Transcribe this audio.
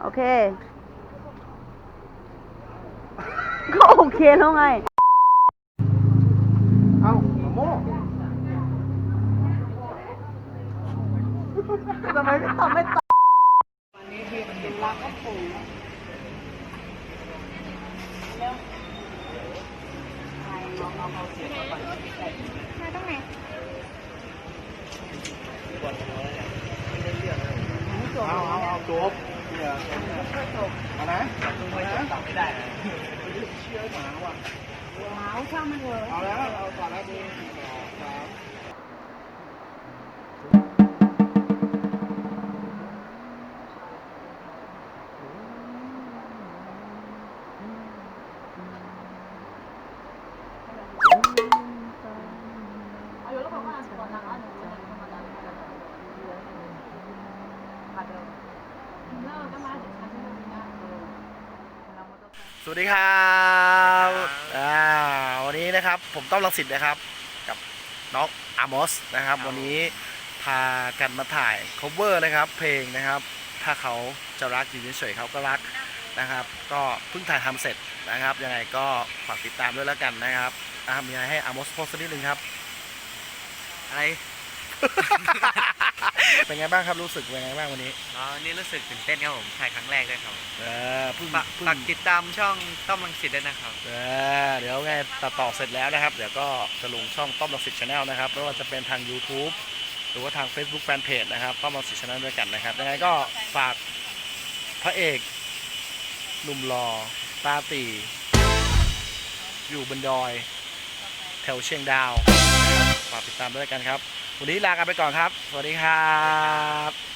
โอเค ก็โอเคแล้วไง เอาโม่ทำไมไม่ทำไม่ตอบเอาเอาเอาจบเนี่ยเอานะ เอานะตไม่ได้เชื่อหมาว่ะหาวช่างมันเถอะเอาแล้ว สวัสดีครับอ่าวันนี้นะครับผมต้อมรังสิตนะครับ กับน้องอามอสนะครับ วันนี้พากันมาถ่าย cover นะครับ เพลงนะครับ ถ้าเขาจะรักอยู่เฉยๆเขาก็รักนะครับ ก็เพิ่งถ่ายทำเสร็จนะครับ ยังไงก็ฝากติดตามด้วยแล้วกันนะครับอ่ามีอะไรให้อามอสโพสต์สักนิดนึงครับ อะไร เป็นไงบ้างครับรู้สึกเป็นไงบ้างวันนี้อ๋อนี่รู้สึกตื่นเต้นครับผมถ่ายครั้งแรกด้วยครับเออเพิ่งฝากเพิ่งฝากติดตามช่องต้อมรังสิตด้วยนะครับ เออเดี๋ยวไงตัดต่อเสร็จแล้วนะครับ เดี๋ยวก็จะลงช่องต้อมรังสิตชาแนลนะครับไม่ว่าจะเป็นทาง YouTube หรือว่าทาง Facebook Fanpage นะครับต้อมรังสิตชาแนลด้วยกันนะครับยังไงก็ฝากพระเอกหนุ่มหล่อตาตีอยู่บนดอย แถวเชียงดาวนะครับฝากติดตามด้วยกันครับ วันนี้ลากันไปก่อนครับ สวัสดีครับ